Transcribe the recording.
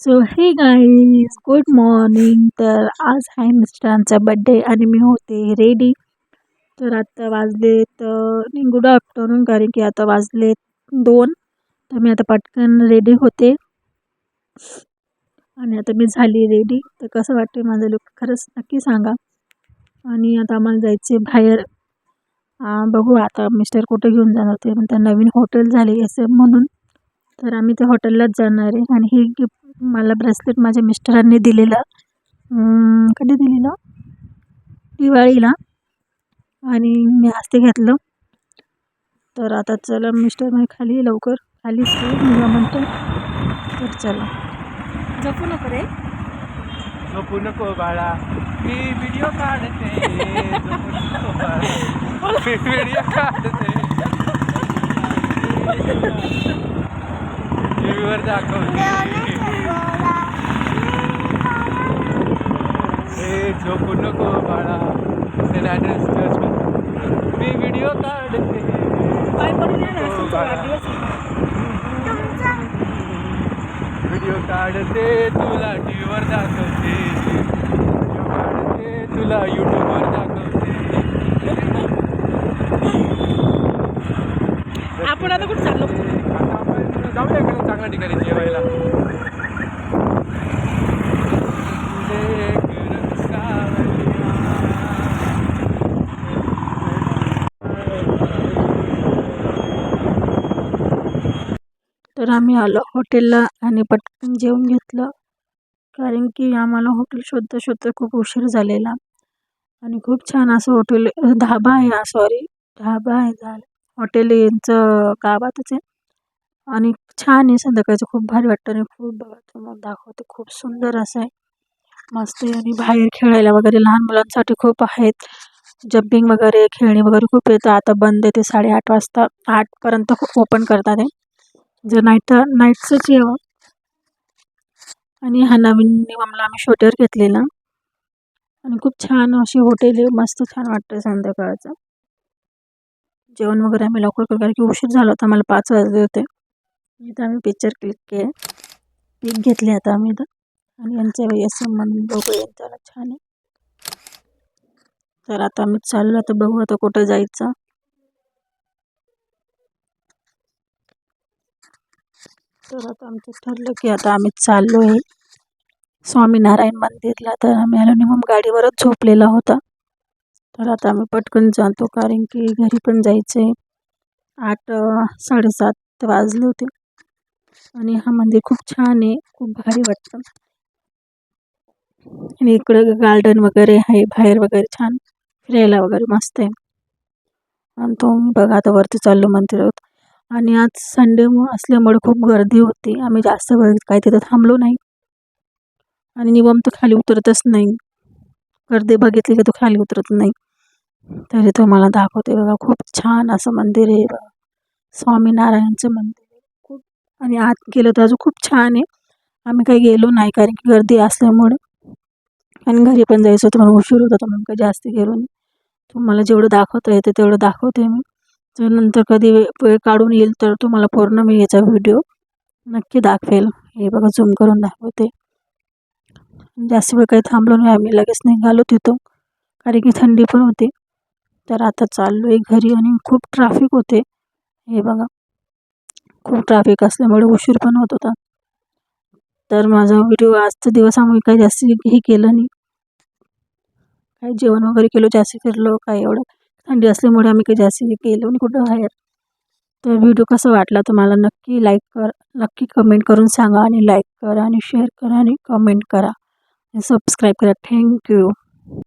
So हे guys good morning तर आज आहे मिस्टरांचा बड्डे आणि मी होते रेडी तर आता वाजले तर गुड आफ्टरनून कारण की आता वाजले दोन. तर मी आता पटकन रेडी होते. आणि आता मी झाली रेडी तर कसं वाटते माझं लुक खरंच नक्की सांगा. आणि आता आम्हाला जायचे बाहेर. बघू आता मिस्टर कुठे घेऊन जाणार ते. म्हणतात नवीन हॉटेल झाले असं म्हणून. तर आम्ही त्या हॉटेललाच जाणार आहे. आणि ही गिफ्ट मला ब्रेसलेट माझ्या मिस्टरांनी दिलेलं. कधी दिलेलं? दिवाळीला. आणि मी आज ते घेतलं. तर आता चला मिस्टर माझे खाली लवकर. खालीच मी म्हणतो. तर चला. जपू नको रे. झोपू नको बाळा. मी व्हिडिओ काढते. मी व्हिडिओ काढते. टीव्हीवर दाखवते. झोपू नको बाळा सेन ॲड्रेस मी व्हिडिओ काढते व्हिडिओ काढते तुला टी व्हीवर दाखवते. व्हिडिओ काढते तुला यूट्यूबवर दाखवते. आपण आता कुठं चाललो? जाऊया एखाद्या चांगल्या ठिकाणी जेवायला. तर आम्ही आलो हॉटेलला आणि पटकन जेवून घेतलं. कारण की आम्हाला हॉटेल शोधता शोधता खूप उशीर झालेला. आणि खूप छान असं हॉटेल धाबा आहे सॉरी ढाबा आहे झालं हॉटेल यांचं गावातच आहे. आणि छान आहे संध्याकाळचं खूप भारी वाटतं आणि खूप बघा तुम्हाला दाखवते खूप सुंदर असं आहे. मस्त आहे आणि बाहेर खेळायला वगैरे लहान मुलांसाठी खूप आहेत. जम्पिंग वगैरे खेळणी वगैरे खूप येतं. आता बंद आहे ते साडेआठ वाजता. आठपर्यंत खूप ओपन करतात आहे जर नाईट नाईटचंच यावं आणि हा नवीन नियमला आम्ही शोटेवर घेतलेला. आणि खूप छान अशी हॉटेल आहे. मस्त छान वाटतं संध्याकाळचं. जेवण वगैरे आम्ही लवकर करू. कारण की उशीर झाला होता. मला पाच वाजले होते. इथं आम्ही पिक्चर क्लिक केले. क्लिक घेतले आता आम्ही इथं. आणि यांच्या असं मन बघू यांच्याला छान आहे. तर आता आम्ही चाललो. आता बघू आता कुठं जायचं. तर आता आमचं ठरलं की आता आम्ही चाललो आहे स्वामीनारायण मंदिरला तर आम्ही आलो मग गाडीवरच झोपलेला होता. तर आता आम्ही पटकन जातो कारण की घरी पण जायचं आहे आठ साडेसात वाजले होते. आणि हा मंदिर खूप छान आहे. खूप भारी वाटतं. आणि इकडं गार्डन वगैरे आहे. बाहेर वगैरे छान. फिरायला वगैरे मस्त आहे. आणि तो बघा आता वरती चाललो मंदिरात. आणि आज संडे असल्यामुळे खूप गर्दी होती. आम्ही जास्त वेळ काय तिथं थांबलो नाही. आणि निवम तर खाली उतरतच नाही. गर्दी बघितली की तो खाली उतरत नाही. तरी तो मला दाखवते बघा खूप छान असं मंदिर आहे बघा. स्वामीनारायणचं मंदिर आहे. खूप आणि आत गेलं तर अजून खूप छान आहे. आम्ही काही गेलो नाही कारण की गर्दी असल्यामुळे. आणि घरी पण जायचं होतं मला उशीर होता तर मग काही जास्त गेलो नाही. तुम्हाला जेवढं दाखवता येते तेवढं दाखवते मी. जर नंतर कधी वेळ काढून येईल तर तुम्हाला पूर्ण मी याचा व्हिडिओ नक्की दाखवेल. हे बघा झूम करून दाखवते. जास्त वेळ काही थांबलो नाही आम्ही लगेच निघालो तिथं कारण की थंडी पण होती. तर आता चाललो आहे घरी आणि खूप ट्राफिक होते. हे बघा खूप ट्राफिक असल्यामुळे उशीर पण होत होता. तर माझा व्हिडिओ आजचा दिवस आम्ही काही जास्त हे केलं नाही. काही जेवण वगैरे केलं जास्त फिरलो काय एवढं. थंडी असल्यामुळे आम्ही काही जास्त केलो नाही कुठं बाहेर. तर व्हिडिओ कसा वाटला तर मला नक्की लाईक कर नक्की कमेंट करून सांगा आणि लाईक करा आणि शेअर करा आणि कमेंट करा. आणि सबस्क्राईब करा. थँक्यू